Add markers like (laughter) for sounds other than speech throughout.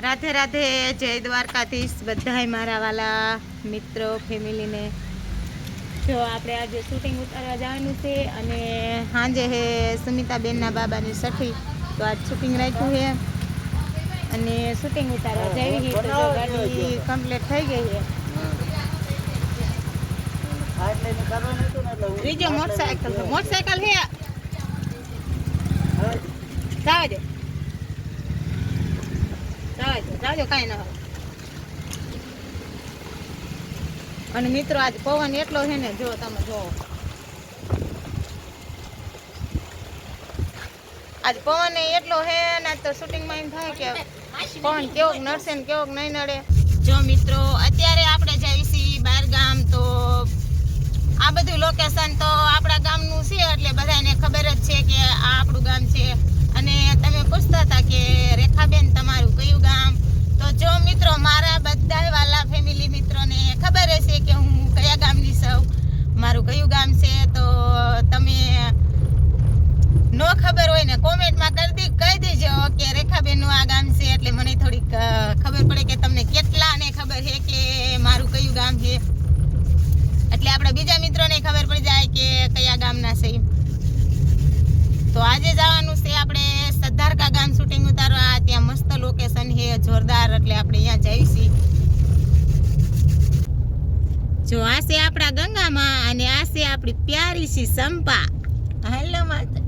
રાધે રાધે જય દ્વારકાધીશ. બધાય મારા વાલા મિત્રો ફેમિલીને. જો આપણે આજે શૂટિંગ ઉતારવા જવાનું છે અને સાંજે હે સુમિતાબેનના બાબાની સઠી તો આજ શૂટિંગ રાખ્યું છે અને શૂટિંગ ઉતારવા જઈ તો ગાડી કમ્પ્લીટ થઈ ગઈ છે બીજો મોટરસાયકલ મોટરસાયકલ હે. જાવ અને મિત્રો, આજ પવન એટલો છે ને, જો તમે જો આજ પવન એટલો છે ને તો શૂટિંગમાં એમ થાય કે પવન કેવોક નડશે ને કેવોક નહીં નડે. જો મિત્રો, અત્યારે આપણે જઈએ છીએ બહાર ગામ તો આ બધું લોકેશન તો આપણા ગામનું છે, એટલે બધાને ખબર જ છે કે આ આપણું ગામ છે. અને તમે પૂછતા હતા કે રેખાબેન તમારું કયું ગામ તો જો મિત્રો મારા બધા વાલા ફેમિલી મિત્રોને ખબર હશે કે હું કયા ગામની સૌ મારું કયું ગામ છે તો તમે નો ખબર હોય ને કોમેન્ટમાં કરી કહી દેજો કે રેખાબેનનું આ ગામ છે એટલે મને થોડીક ખબર પડે કે તમને કેટલાને ખબર છે કે મારું કયું ગામ છે. એટલે આપણા બીજા મિત્રોને ખબર પડી જાય કે કયા ગામના છે. તો આજે જવાનું છે આપણે સદ્ધારકા ગામ શૂટિંગ ઉતારવા. ત્યાં મસ્ત લોકેશન છે, જોરદાર. એટલે આપણે અહીંયા જઈશી. જો આ છે આપણા ગંગામાં અને આ છે આપણી પ્યારી સી સંપા. હેલો માતા.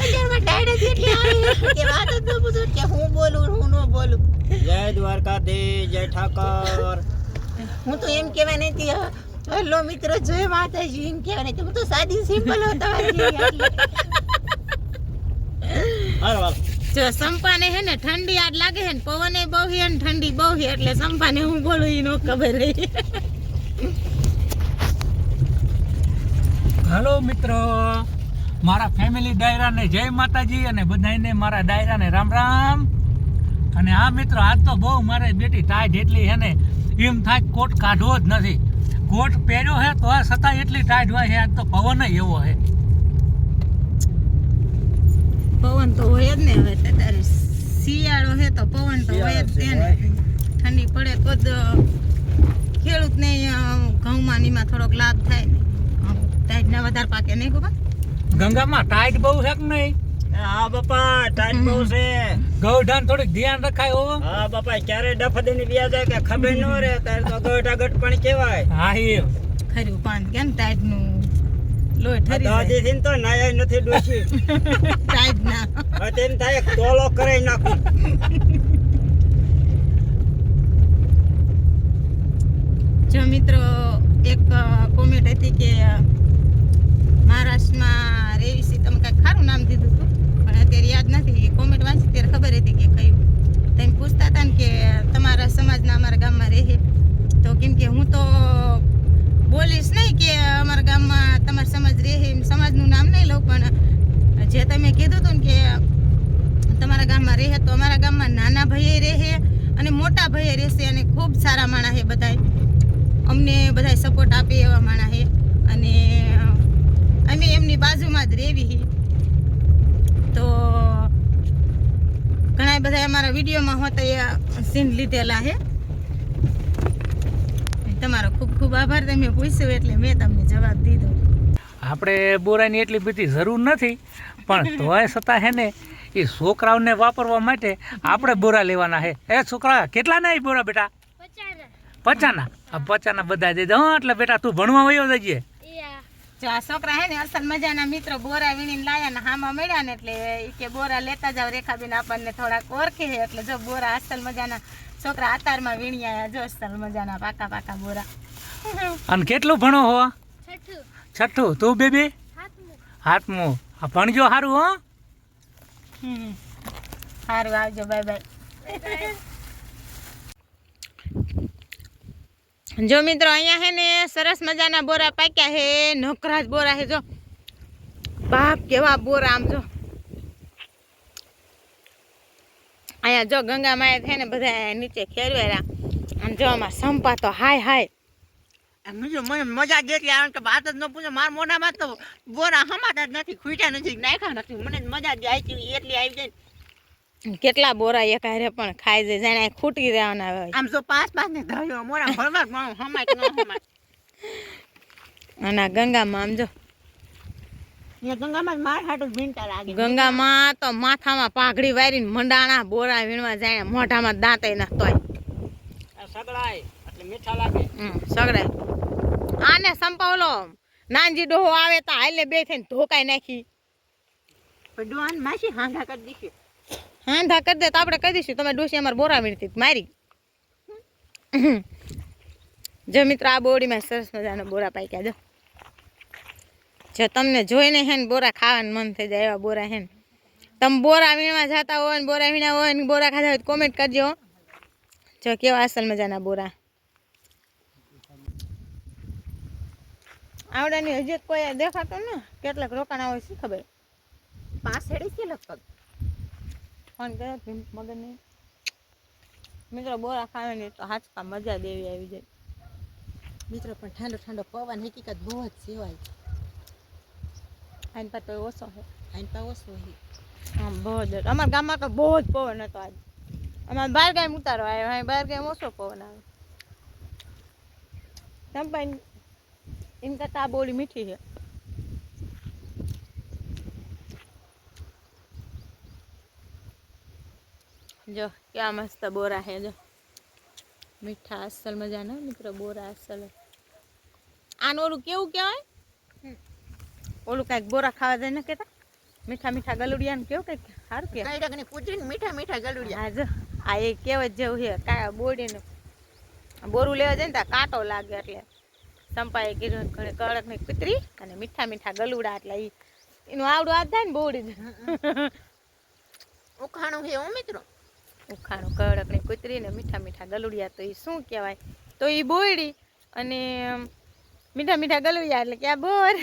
અત્યારમાં ડાયરેક્ટ એટલી આવી કે વાત જ ન પૂછો કે હું બોલું હું ન બોલું જય દ્વારકાધીશ જય ઠાકર. હું તો એમ કહેવા નથી હેલો મિત્રો જય માતાજી. એમ કહેવા નથી. હું તો સાદી સિમ્પલ હો અરે હાલો. જો સંપાને હે ને ઠંડી આજ લાગે છે ને, પવને બહુ હે ને, ઠંડી બહુ હે એટલે સંપાને હું બોલું, ઈ નો ખબર રહી હાલો મિત્રો, મારા ફેમિલી ડાયરાને જય માતાજી અને બધાને મારા ડાયરાને રામ રામ. અને આ મિત્રો, આજ તો બહુ મારે બેટી ટાઈટ એટલી છે ને, એમ થાય કોટ કાઢવો જ નથી. કોટ પહેર્યો હે તો આ છતાં એટલી ટાઈટ હોય છે આજ તો પવન એવો છે પવન તો હોય જ ને હવે. તો તારે શિયાળો છે તો પવન તો હોય જ તે ને ઠંડી પડે તો જ ખેડૂતને ઘઉંમાં નીમાં થોડોક લાભ થાય ને. ટાઈટના વધારે પાકે નહીં ગોપા ગંગામાં ટાઈટ બહુ છે કે નહીં? હા બાપા ટાઈટ બહુ છે. ગૌઢાન થોડીક ધ્યાન રખાય હો. હા બાપા ક્યારે ડફદીની વ્યાજ કે ખબર ન રહે ત્યારે તો ગૌઢા ગઢ પણ કેવાય હા એ. ખરું પાન કેમ ટાઈટનું લોહી ઠરી જાય. દાદી તો નાયા નથી ડોસી. (laughs) ટાઈટના હવે તેમ થાય તોલો કરાઈ નાખું. જો મિત્રો એક કોમેન્ટ હતી કે મહારાષ્ટ્રમાં રેવીસી તમે કઈ ખારું નામ દીધું હતું? પણ અત્યારે યાદ નથી. કોમેન્ટ વાંચી ત્યારે ખબર હતી કે કયું. તમે પૂછતા હતા ને કે તમારા સમાજના અમારા ગામમાં રહે તો કેમ કે હું તો બોલીશ નહીં કે અમારા ગામમાં તમારા સમાજ રહે એમ સમાજનું નામ નહીં લઉં, પણ જે તમે કીધું હતું કે તમારા ગામમાં રહે, તો અમારા ગામમાં નાના ભાઈએ રહે અને મોટા ભાઈએ રહેશે અને ખૂબ સારા માણા છે બધાય. અમને બધાય સપોર્ટ આપે એવા માણા છે અને અમે એમની બાજુમાં જ રહેવી તો ઘણા બધા અમારા વિડીયોમાં હોતા એ સીન લીધેલા છે તમારો ખૂબ આભાર. તમે પૂછ્યો એટલે મેં તમને જવાબ દીધો. આપણે બોરાની એટલી બધી જરૂર નથી પણ તોય છતાં હે ને એ છોકરાઓને વાપરવા માટે આપણે બોરા લેવાના છે એ છોકરા કેટલા ના બોરા બેટા? પચાના. આ પચાના બધા જઈ હા એટલે બેટા તું ભણવા વયો જજે. જો આ છોકરા હે ને અસલ મજાના મિત્રો બોરા વીણીને લાયા ને હામાં મળ્યા ને એટલે એ કે બોરા લેતા જાવ. રેખાબેન આપણને થોડાક ઓળખે છે એટલે જો બોરા અસલ મજાના છોકરા આતારમાં વીણી આયા જો અસલ મજાના પાકા પાકા બોરા. અને કેટલું ભણો હો? છઠ્ઠું. તું બેબી? હાથમું. આ ભણજો સારું હો. સારું આવજો બાય બાય. જો મિત્રો અહીંયા હે ને સરસ મજાના બોરા પાક્યા હે. નોકરા જ બોરા હે જો. બાપ કેવા બોરા આમ જો. અહીંયા જો ગંગા માયા છે ને બધા નીચે ખેરવેરા. આમ જો આમાં સંપા તો હાય હાય. બીજું મને મજા જેટલી આવે કે વાત જ ન પૂછે. મારા મોઢામાં તો બોરા હમાતા જ નથી ખૂટ્યા નથી નાખ્યા નથી. મને મજા જ આવી એટલી આવી જાય કેટલા બોરા એક હારે પણ ખાઈ જાય જાણે ખૂટી રહેવાના હોય. આમ તો પાંચ પાંચ ને ધર્યો મોરા ભરવા પણ હમાય કે ન હમાય. અને ગંગામાં આમ જો. ગંગામાં માર હાટું ભીંટા લાગે. ગંગામાં તો માથામાં પાઘડી વારીને મંડાણા બોરા વીણવા જાય મોઢામાં દાંતે ના તોય સગડાય એટલે મીઠા લાગે. હમ, સગડાય. આને સંપાવલો. નાનજી ડોહો આવે તો હાલે બે થઈને ધોકાઈ નાખી. ડોહાન માસી હાંધા કરી દીધી હાંધા કરી દે તો આપણે કહી દઈશું તમે ડોસી અમારે બોરા મીણતી મારી. જો મિત્રો આ બોડીમાં સરસ મજાના બોરા પાક્યા જો જો તમને જોઈને હે ને બોરા ખાવાનું મન થઈ જાય એવા બોરા હે ને તમે બોરા વીણવા જતા હોય ને બોરા વીણા હોય ને બોરા ખાધા હોય તો કોમેન્ટ કરજો. જો કેવા અસલ મજાના બોરા. આવડાની હજી કોઈ દેખાતો ને કેટલાક રોકાણા હોય શું ખબર. પાંચ હેડી છે લગભગ. ફોન કર્યો મગર નહીં મિત્રો બોરા ખાવાની તો હાચકા મજા દેવી આવી જાય. મિત્રો પણ ઠંડો ઠંડો પવન હકીકત બહુ જ સેવાય આઈન પાસે તો ઓછો છે. આઈન પા ઓછો છે. આમ બહુ જ. અમારા ગામમાં તો બહુ જ પવન હતો આજ. અમારે બાર ગામ ઉતારો આવ્યો બાર ગામ ઓછો પવન આવે. ચંપાઈ એમ કરતા આ બોલી મીઠી છે જો કેવા મસ્ત બોરા છે જો મીઠા અસલ મજાના મિત્રો બોરા અસલ આનું ઓલું કેવું કહેવાય ઓલું કાંઈક બોરા ખાવા જાય ને કેતા મીઠા મીઠા ગલુડિયા ને કેવું કંઈક સારું કે કઈડક ને કૂતરીને મીઠા મીઠા ગલુડિયા હા જો આ એ કહેવત જેવું છે કા બોડીને બોરું લેવા જાય ને ત્યાં કાંટો લાગે એટલે સંપાએ કીધું ઘણી કડકની કૂતરી અને મીઠા મીઠા ગલુડા એટલે ઈ એનું આવડું હાથ થાય ને બોડી ઉખાણું છે હું મિત્રો. ઉખાણું કડકની કૂતરી ને મીઠા મીઠા ગલુડિયા તો એ શું કહેવાય? તો એ બોયડી અને મીઠા મીઠા ગલુડિયા એટલે કે આ બોર.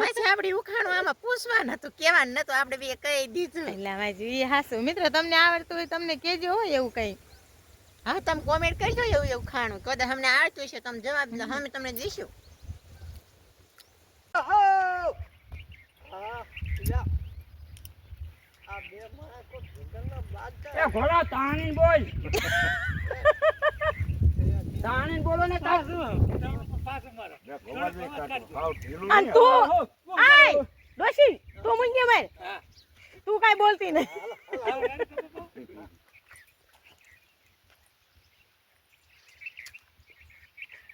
માસી આપણી ઉખાણું આમાં પૂછવા નતું કેવા નતું આપણે બે કહી દીધું. એટલે માજી એ હાસું. મિત્રો તમને આવડતું હોય તમને કહેજો હોય એવું કંઈ. હા તમે કોમેન્ટ કરજો એવું એવું ખાણું કદાચ અમને આવડતું છે તમે જવાબ દો અમે તમને દઈશું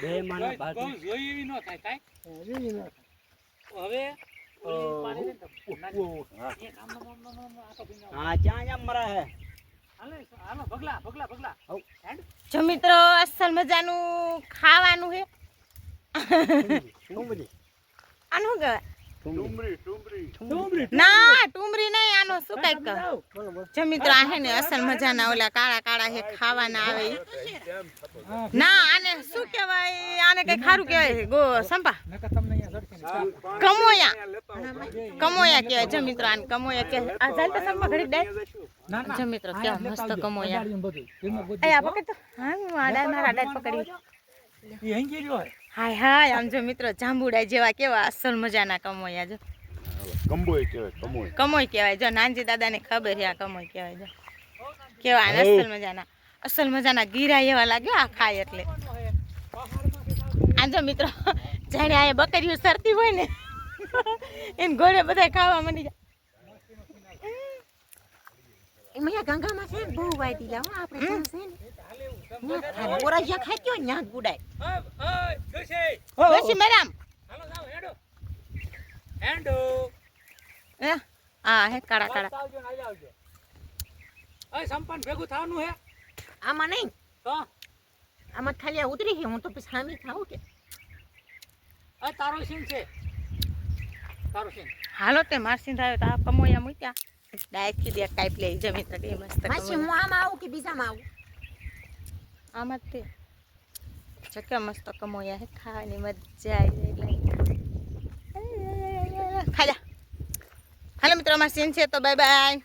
બે માના બાજુ જોઈ એવી ન થાય થાય. એવી હા. ક્યાં ક્યાં હે? હાલો ભગલા ભગલા ભગલા. જો મિત્રો અસલ મજાનું ખાવાનું છે આનું શું કહેવાય? ના ટુમરી નહીં આનો શું કંઈક જો મિત્રો આ હે ને અસલ મજાના ઓલા કાળા કાળા હે ખાવાના આવે ના આને શું કહેવાય? આને કઈ ખારું કહેવાય? ગો સંપા કમોયા. કમોયા કહેવાય. જો મિત્રો આને કમોયા કે આ ચાલ તો સંપા ઘડી દે ના ના. જો મિત્રો કેવા મસ્ત કમોયા. અયા પકડ તો હા હું આડા મારા આડા પકડી એ હંગી રહ્યો હોય હાય આમ જો મિત્રો જાંબુડા જેવા કેવા અસલ મજાના કમોયા જો. કમોય કહેવાય કમોય. કમોય કહેવાય જો નાનજી દાદાને ખબર છે આ કમોય કહેવાય જો. કેવા અસલ મજાના અસલ મજાના ગીરા એવા લાગ્યો આ ખાય એટલે. આ જો મિત્રો જાણે આ બકરીઓ સરતી હોય ને એને ઘોડે બધા ખાવા મળી જાય. એમાં ગંગામાં છે ને બહુ વાયદી લાવો આપણે ત્યાં છે ને. ન્યા ખાય. બોરાજીયા ખાઈ જ ગુડાય. પછી મેડમ. હાલો હેડો. હેડો. હે આ હે કાળા કાળા. આવજો ને આવજો. ભેગું થવાનું હે? આમાં નહીં. તો? આમાં ખાલી આ ઉતરી છે હું તો પછી સામી ખાઉં કે. અ તારો સીન છે. તારો સીન. હાલો તે મારસીન આવ્યો તો આ કમોયા મૂક્યા. ડાયરેક્ટ કીધી એક કાંઈ લઈ જમી તો કે મસ્ત માસી હું આમાં આવું કે બીજામાં આવું? આમાં તે. ચક્યા મસ્ત કમોયા હે ખાવાની મજા આવી એટલે. ખાજા હાલો મિત્રો અમારે સીન છે તો બાય બાય